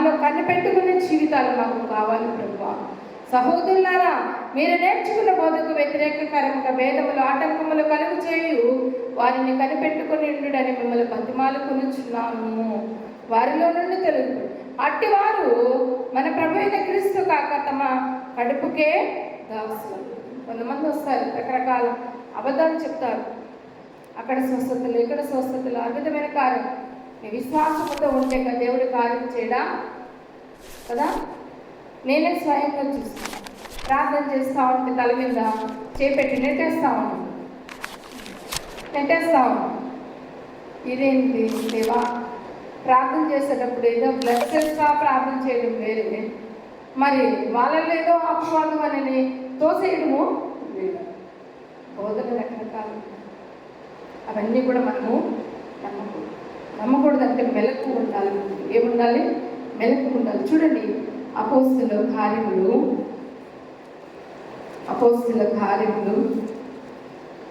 మాలో కనిపెట్టుకునే జీవితాలు మాకు కావాలి ప్రభు. సహోదరులారా మీరు నేర్చుకున్న బోధకు వ్యతిరేకకరంగా భేదములు ఆటంకములు కలుగు చేయు. వారిని కనిపెట్టుకుని ఉండుడని మిమ్మల్ని బతిమాలు కొనుచున్నాము వారిలో నుండి తెలుగు. అట్టివారు మన ప్రభు అయిన క్రీస్తు కాక తమ కడుపుకే దాసులు. కొంతమంది వస్తారు రకరకాల అబద్ధాలు చెప్తారు. అక్కడ స్వస్థతలు ఇక్కడ స్వస్థతలు అద్భుతమైన కార్యం నీ విశ్వాసంతో ఉంటే కదా దేవుడి కార్యం చేయడా? కదా? నేనే స్వయంగా చూస్తాను ప్రార్థన చేస్తా ఉంటే తల మీద చేపెట్టి నెట్టేస్తా ఉన్నాను నెట్టేస్తా ఉన్నాను ఇదేంటి దేవా? ప్రార్థన చేసేటప్పుడు ఏదో బ్లెస్సెస్గా ప్రార్థన చేయడం వేరే. మరి వాళ్ళలో ఏదో అపవాదం అని తోసేయడము? బోధన రకరకాలు. అవన్నీ కూడా మనము నమ్మకూడదు. నమ్మకూడదు అంటే మెలకు ఉండాలి. ఏముండాలి? మెలకు ఉండాలి. చూడండి అపోస్తుల కార్యములు. అపోస్తుల కార్యములు.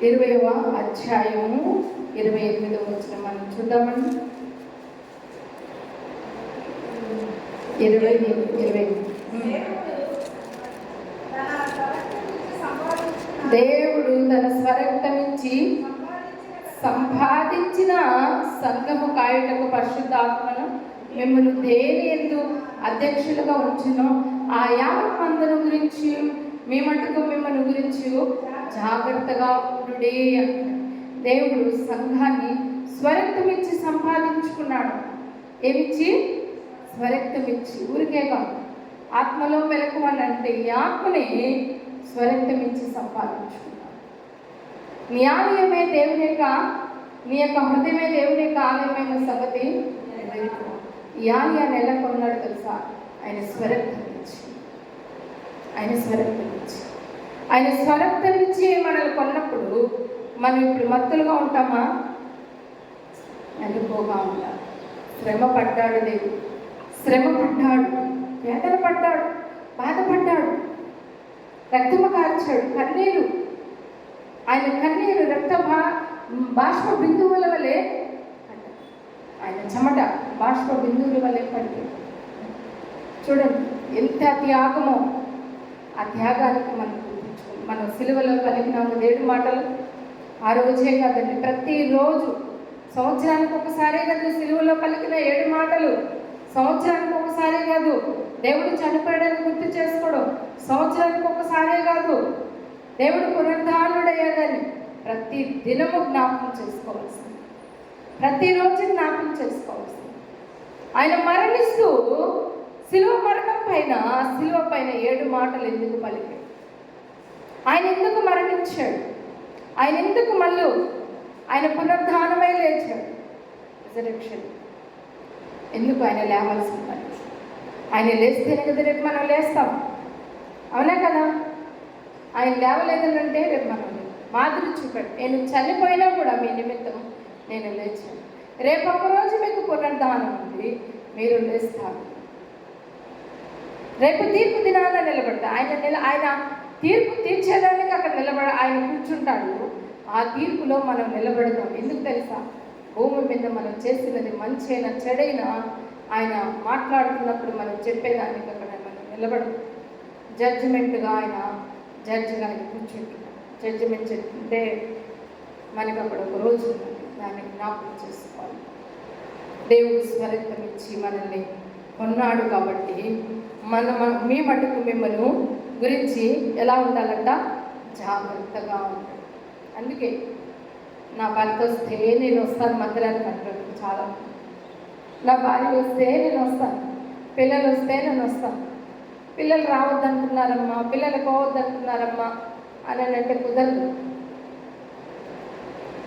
ఇరవైవ అధ్యాయము ఇరవై ఎనిమిదవ వచ్చిన మనం చూద్దామండి. ఇరవై ఇరవై దేవుడు తన స్వరక్తమిచ్చి సంపాదించిన సంఘము కాయుటకు పరిశుద్ధాత్మను మిమ్మల్ని దేని ఎందు అధ్యక్షులుగా ఉంచును ఆ యావత్ మందుల గురించి మీ మటుకు మిమ్మల్ని గురించి జాగ్రత్తగా ఉండుడే దేవుడు సంఘాన్ని స్వరక్తమిచ్చి సంపాదించుకున్నాడు. ఏమిచ్చి? స్వరక్తమిచ్చి. ఊరికే కాదు. ఆత్మలో మెలకు అని అంటే ఈ ఆత్మని స్వరక్తమిచ్చి సంపాదించుకున్నాడు. నీ ఆలయమే దేవుని యొక్క నీ యొక్క హృదయమే దేవుని యొక్క ఆలయమైన సంగతి ఈ ఆలయాన్ని ఎలా కొన్నాడు తెలుసా? ఆయన స్వరక్తం ఇచ్చి ఆయన స్వరక్తం ఇచ్చి ఆయన స్వరక్తం ఇచ్చి మనల్ని కొన్నప్పుడు మనం ఇప్పుడు మత్తులుగా ఉంటామా? అనుకోగా ఉంటాం శ్రమ పడ్డాడు దేవుడు. శ్రమ పడ్డాడు. వేదన పడ్డాడు. బాధపడ్డాడు. రక్తమ కార్చాడు. కన్నీరు ఆయన కన్నీరు రక్త బా బాష్ప బిందువుల వలె ఆయన చెమట బాష్ప బిందువుల వలె పడి చూడండి ఎంత త్యాగమో ఆ త్యాగానికి మనం మనం సిలువలో కలిగిన ఏడు మాటలు. ఆ రోజే కాదండి ప్రతిరోజు సంవత్సరానికి ఒకసారే కాదు సిలువలో పలికిన ఏడు మాటలు సంవత్సరానికి ఒకసారే కాదు. దేవుడు చనిపోయాడని గుర్తు చేసుకోవడం సంవత్సరానికి ఒకసారే కాదు. దేవుడు పునరుద్ధానుడయ్యాడని ప్రతి దినము జ్ఞాపకం చేసుకోవాల్సింది. ప్రతిరోజు జ్ఞాపకం చేసుకోవాల్సింది. ఆయన మరణిస్తూ శిలువ మరణం పైన శిలువ పైన ఏడు మాటలు ఎందుకు పలికాడు? ఆయన ఎందుకు మరణించాడు? ఆయన ఎందుకు మళ్ళీ ఆయన పునరుద్ధానమై లేచాడు? రిజరెక్షన్ ఎందుకు ఆయన లేవాల్సింది ఆయన లేస్తేనే కదా రేపు మనం లేస్తాం. అవునా కదా? ఆయన లేవలేదనంటే రేపు మనం లేవం. మాదిరి చూపాడు. నేను చనిపోయినా కూడా మీ నిమిత్తం నేను లేచాను. రేపు ఒకరోజు మీకు పునర్ధానం ఉంది. మీరు లేస్తారు. రేపు తీర్పు దినాన నిలబడతా. ఆయన నిల ఆయన తీర్పు తీర్చేదానికి అక్కడ నిలబడ ఆయన కూర్చుంటాడు. ఆ తీర్పులో మనం నిలబడతాం. ఎందుకు తెలుసా? భూమి మీద మనం చేసినది మంచైనా చెడైనా ఆయన మాట్లాడుతున్నప్పుడు మనం చెప్పేదానికి అక్కడ మనం నిలబడతాం జడ్జిమెంట్గా ఆయన జడ్జి ఆయన కూర్చుంటున్నాడు జడ్జిమెంట్ చెప్తుంటే మనకి అక్కడ ఒక రోజు ఉన్నది. దాన్ని జ్ఞాపకం చేసుకోవాలి. దేవుడు స్మరితం ఇచ్చి మనల్ని కొన్నాడు కాబట్టి మన మీ మటుకు మిమ్మల్ని గురించి ఎలా ఉండాలంట? జాగ్రత్తగా ఉంటాడు అందుకే నా భర్త వస్తే నేను వస్తాను మందిరానికి అంటాడు. చాలా. నా భార్య వస్తే నేను వస్తాను. పిల్లలు వస్తే నేను వస్తాను. పిల్లలు రావద్దంటున్నారమ్మా పిల్లలు పోవద్దంటున్నారమ్మా అని అని అంటే కుదరదు.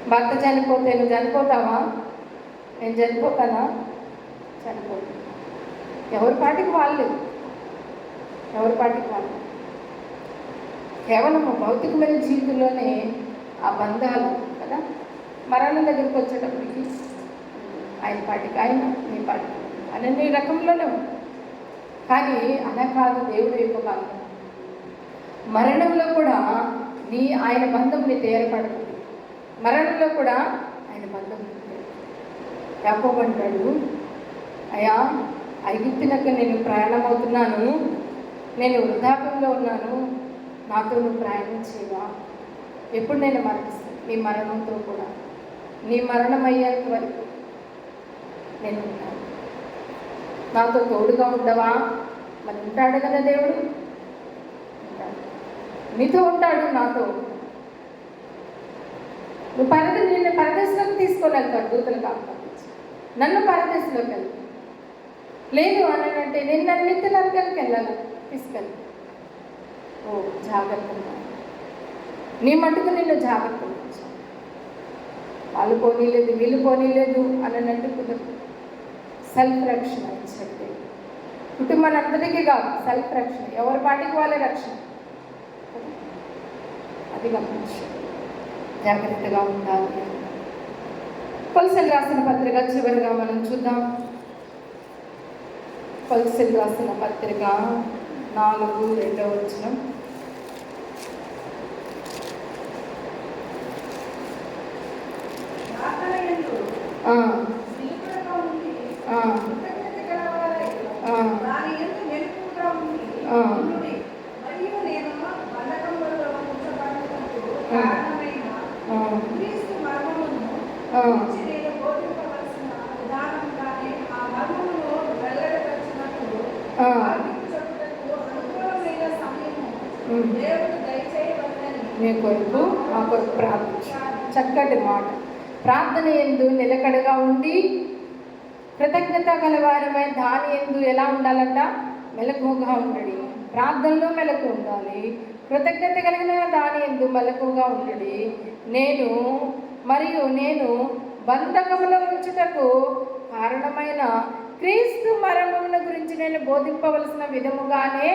భర్త చనిపోతే నువ్వు చనిపోతావా? నేను చనిపోతానా? చనిపోతా ఎవరి పాటికి వాళ్ళు. ఎవరి పాటికి వాళ్ళు. కేవలం భౌతికమైన జీవితంలోనే ఆ బంధాలు కదా? మరణం దగ్గరికి వచ్చేటప్పటికి ఆయన పాటికి ఆయన నీ పాటికి. అన్ని రకంలోనే ఉంది కానీ అలా కాదు దేవుడు యొక్క బంధం మరణంలో కూడా నీ ఆయన బంధం నీతో ఏర్పడుతుంది మరణంలో కూడా ఆయన బంధం నీతో అయ్యా ఐగుప్తునకు నేను ప్రయాణం అవుతున్నాను నేను వృద్ధాపంలో ఉన్నాను. నాతో నువ్వు ప్రయాణించేవా ఎప్పుడు నేను మరణిస్తాను? నీ మరణంతో కూడా. నీ మరణం అయ్యేంత వరకు నేను ఉంటాను నాతో తోడుగా ఉండవా? మరి ఉంటాడు కదా దేవుడు? నీతో ఉంటాడు నాతో. నువ్వు పరద నిన్ను పరదేశంలోకి తీసుకొని వెళ్తాడు దూతలు కాకపోతే నన్ను పరదేశంలోకి వెళ్తాను లేదు అని అంటే నేను నన్ను నిత్య నరకానికి వెళ్ళాను తీసుకెళ్ళి. ఓ జాగ్రత్తగా నీ మటుకు నిన్ను జాగ్రత్త వాళ్ళు పోనీలేదు వీళ్ళు పోనీలేదు అని అంటే కుదరదు. సెల్ఫ్ రక్షణ ఇచ్చాడు దేవుడు. కుటుంబాన్ని కాదు సెల్ఫ్ రక్షణ ఎవరి పాటికి వాళ్ళే రక్షణ. అది గమనించి. జాగ్రత్తగా ఉండాలి. కొలసలు రాసిన పత్రిక చివరిగా మనం చూద్దాం. కొలసలు రాసిన పత్రిక నాలుగు రెండవ వచ్చిన ప్రార్థనయందు నిలుపుదల ఉండి, కృతజ్ఞత గలవారై, దాని యందు మెలకువగా ఉండి, ఆ. ఉండుడి. మరియు నేను బంధకములలో ఉంచబడినప్పుడు కారణమైన క్రీస్తు మర్మమును గురించి నేను బోధింపవలసిన విధానంగానే ఆ మర్మమును వెల్లడిపరిచినప్పుడు వాక్యము చెప్పుటకు అనుకూలమైన సమయము దేవుడు దయచేయవలనని మీ కొరకు మా కొరకు ప్రార్థన చక్కటి మాట. ప్రార్థన ఎందు నిలకడగా ఉండి కృతజ్ఞత గలవారమై దాని ఎందు ఎలా ఉండాలంట? మెలకువగా ఉండడి. ప్రార్థనలో మెలకు ఉండాలి. కృతజ్ఞత కలిగిన దాని ఎందు మెలకువగా ఉండడి. నేను మరియు నేను బంధకముల ఉంచుటకు కారణమైన క్రీస్తు మర్మముల గురించి నేను బోధింపవలసిన విధముగానే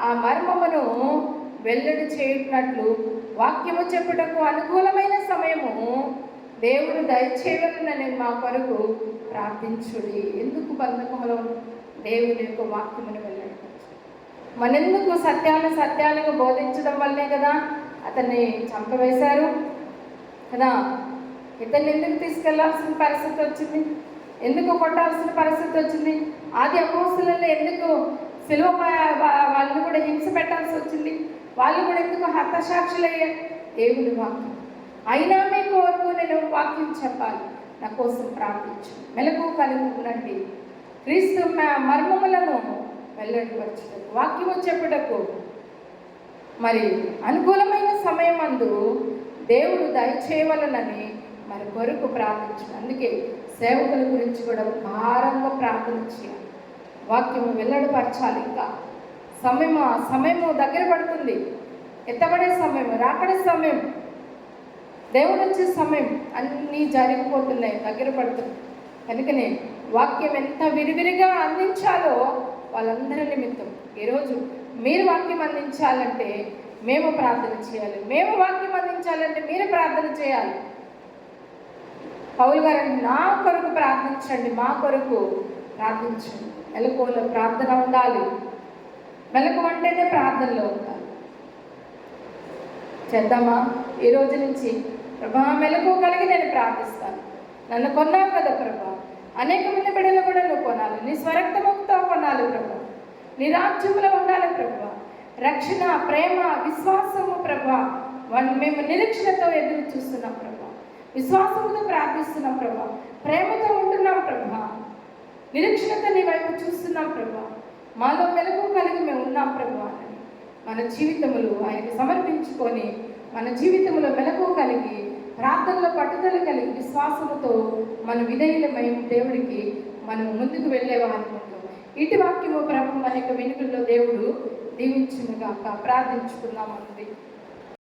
ఆ మర్మమును వెల్లడి చేయునట్లు వాక్యము చెప్పుటకు అనుకూలమైన సమయము దేవుడు దయచేయవలనని మా కొరకు ప్రార్థించుడి. ఎందుకు బంధకములో దేవుని యొక్క వాక్యమును వెళ్ళడం మనెందుకు సత్యాలను సత్యాలను బోధించడం వల్లే కదా అతన్ని చంపవేశారు? కదా? ఇతన్ని ఎందుకు తీసుకెళ్ళాల్సిన పరిస్థితి వచ్చింది? ఎందుకు కొట్టాల్సిన పరిస్థితి వచ్చింది? ఆది అపోసులలో ఎందుకు సిలువ వాళ్ళని కూడా హింస పెట్టాల్సి వచ్చింది? వాళ్ళు కూడా ఎందుకు హతసాక్షులయ్యారు? దేవుని వాక్యం. అయినా మీ కోరుకు నేను వాక్యం చెప్పాలి. నా కోసం ప్రార్థించు. మెలకు కలిగి ఉండండి. క్రీస్తు మర్మములను వెల్లడిపరచుటకు వాక్యము చెప్పుటకు మరి అనుకూలమైన సమయం అందు దేవుడు దయచేయవలనని మరి కొరకు ప్రార్థించు అందుకే సేవకుల గురించి కూడా భారంగా ప్రార్థన చేయాలి. వాక్యము వెల్లడపరచాలి ఇంకా. సమయము ఆ సమయము దగ్గర పడుతుంది. ఎత్తబడే సమయం రాకడే సమయం దేవుడు వచ్చే సమయం అన్నీ జరిగిపోతున్నాయి దగ్గర పడుతుంది. కనుకనే వాక్యం ఎంత విరివిరిగా అందించాలో వాళ్ళందరి నిమిత్తం. ఈరోజు మీరు వాక్యం అందించాలంటే మేము ప్రార్థన చేయాలి. మేము వాక్యం అందించాలంటే మీరు ప్రార్థన చేయాలి. పౌలు గారు నా కొరకు ప్రార్థించండి మా కొరకు ప్రార్థించండి. మెలకువలో ప్రార్థన ఉండాలి. మెలకు అంటేనే ప్రార్థనలో ఉండాలి. చేద్దామా? ఈ రోజు నుంచి ప్రభా మెలకు కలిగి నేను ప్రార్థిస్తాను. నన్ను కొన్నావు కదా ప్రభా. అనేక మంది బిడ్డలు కూడా నువ్వు కొనాలి. నీ స్వరక్తముక్తో కొనాలి ప్రభా. నీ రాజ్యంలో ఉండాలి ప్రభా. రక్షణ ప్రేమ విశ్వాసము ప్రభా. మేము నిరీక్షణతో ఎదురు చూస్తున్నాం ప్రభా. విశ్వాసంతో ప్రార్థిస్తున్నాం ప్రభా. ప్రేమతో ఉంటున్నాం ప్రభా. నిరీక్షణతో నీ వైపు చూస్తున్నాం ప్రభా. మాలో మెలకు కలిగి మేము ఉన్నాం ప్రభా అని మన జీవితములు ఆయనకు సమర్పించుకొని మన జీవితంలో మెలకు కలిగి ప్రార్థనలో పట్టుదల కలిగి విశ్వాసముతో మన విధేయులమై దేవుడికి మనం ముందుకు వెళ్ళేవారు ఇటు వాక్యము ప్రభు మన యొక్క వెనుకల్లో దేవుడు దీవించునుగాక ప్రార్థించుకుందాం అన్నది.